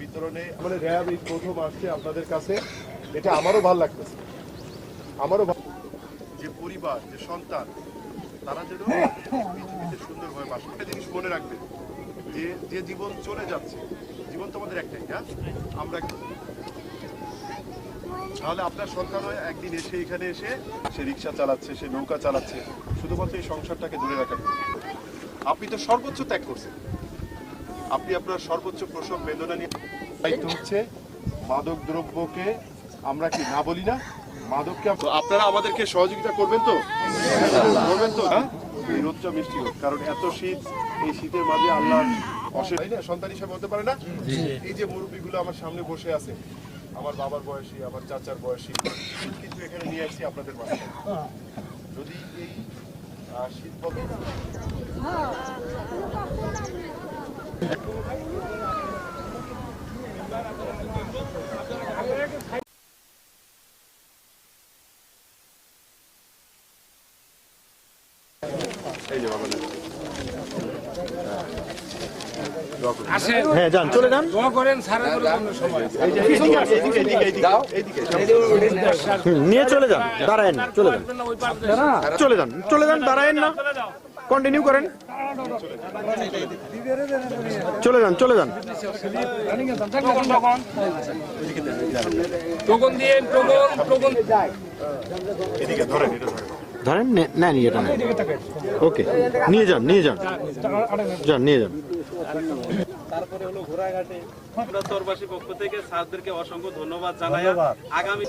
বিতরণে মানে র্যাব এই প্রথম আসছে আপনাদের কাছে। এটা আমারও ভালো লাগতেছে। আমারও যে পরিবার যে সন্তান তারা যেন পৃথিবীতে সুন্দরভাবে বাস। একটা জিনিস মনে রাখবেন যে যে জীবন চলে যাচ্ছে জীবন তো আমাদের একটাই হ্যাঁ? আমরা তাহলে আপনার সন্তানও একদিন এসে এখানে এসে সে রিক্সা চালাচ্ছে সে নৌকা চালাচ্ছে শুধুমাত্র এই সংসারটাকে দূরে রাখার আপনি তো সর্বোচ্চ ত্যাগ করছেন। আপনি আপনার সর্বোচ্চ প্রসব বেদনা নিয়ে দায়িত্ব হচ্ছে। মাদক দ্রব্যকে আমরা কি না বলি না? মাদককে আপনারা আমাদেরকে সহযোগিতা করবেন তো? করবেন তো? হ্যাঁ? এই রোদটা মিষ্টি হোক কারণ এত শীত এই শীতের মাঝে আল্লাহ অসে তাই না? সন্তান হিসেবে হতে পারে না? এই যে মুরব্বীগুলো আমার সামনে বসে আছে আমার বাবার বয়সী আমার চাচার বয়সী কিন্তু এখানে নিয়ে আসছি আপনাদের মাঝে। যদি এই শীত বলতে এই যে বাবা নেন। হ্যাঁ যান চলে যান। নিয়ে চলে যান দাঁড়ায়েন না, চলে যান চলে যান চলে যান দাঁড়ায়েন না। কন্টিনিউ করেন। চলে যান চলে যান। ধরেন এটা ধরেন। ধরেন নেন এটা নেন। ওকে নিয়ে যান নিয়ে যান। যান নিয়ে যান। আমরা চরবাসী পক্ষ থেকে স্যারদেরকে অসংখ্য ধন্যবাদ জানাই। আগামী